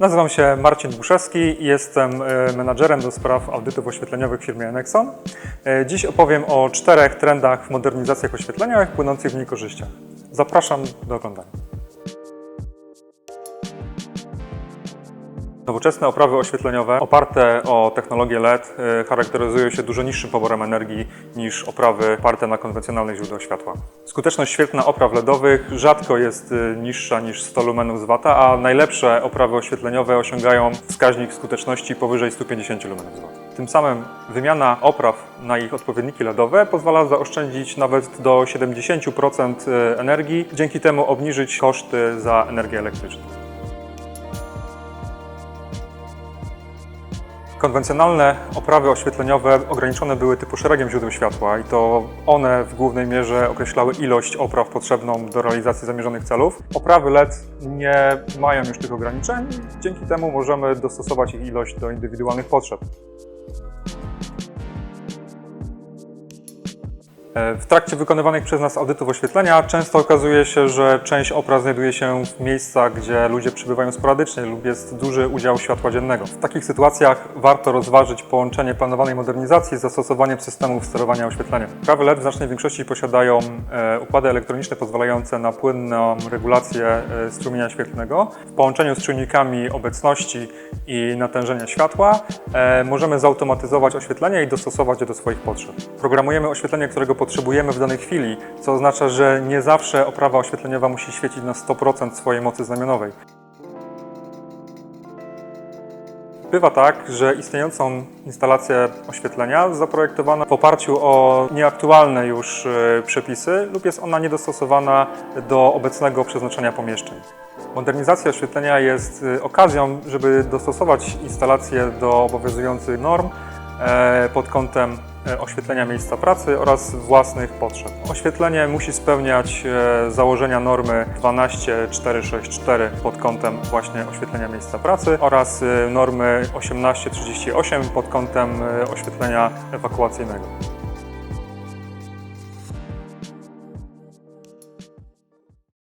Nazywam się Marcin Buszewski i jestem e, menadżerem do spraw audytów oświetleniowych w firmie Enexon. E, Dziś opowiem o czterech trendach w modernizacjach oświetlenia płynących w niej korzyściach. Zapraszam do oglądania. Nowoczesne oprawy oświetleniowe oparte o technologię LED e, charakteryzują się dużo niższym poborem energii niż oprawy oparte na konwencjonalnych źródłach światła. Skuteczność świetlna opraw LEDowych rzadko jest e, niższa niż 100 lumenów z wata, a najlepsze oprawy oświetleniowe osiągają wskaźnik skuteczności powyżej 150 lumenów z wata. Tym samym wymiana opraw na ich odpowiedniki LEDowe pozwala zaoszczędzić nawet do 70% energii, dzięki temu obniżyć koszty za energię elektryczną. Konwencjonalne oprawy oświetleniowe ograniczone były typu szeregiem źródeł światła i to one w głównej mierze określały ilość opraw potrzebną do realizacji zamierzonych celów. Oprawy LED nie mają już tych ograniczeń, dzięki temu możemy dostosować ich ilość do indywidualnych potrzeb. W trakcie wykonywanych przez nas audytów oświetlenia często okazuje się, że część opraw znajduje się w miejscach, gdzie ludzie przebywają sporadycznie lub jest duży udział światła dziennego. W takich sytuacjach warto rozważyć połączenie planowanej modernizacji z zastosowaniem systemów sterowania oświetleniem. Prawy LED w znacznej większości posiadają e, układy elektroniczne pozwalające na płynną regulację e, strumienia świetlnego. W połączeniu z czujnikami obecności i natężenia światła e, możemy zautomatyzować oświetlenie i dostosować je do swoich potrzeb. Programujemy oświetlenie, którego potrzebujemy w danej chwili, co oznacza, że nie zawsze oprawa oświetleniowa musi świecić na 100% swojej mocy znamionowej. Bywa tak, że istniejącą instalację oświetlenia zaprojektowano w oparciu o nieaktualne już e, przepisy lub jest ona niedostosowana do obecnego przeznaczenia pomieszczeń. Modernizacja oświetlenia jest e, okazją, żeby dostosować instalację do obowiązujących norm e, pod kątem oświetlenia miejsca pracy oraz własnych potrzeb. Oświetlenie musi spełniać e, założenia normy 12464 pod kątem właśnie oświetlenia miejsca pracy oraz e, normy 1838 pod kątem e, oświetlenia ewakuacyjnego.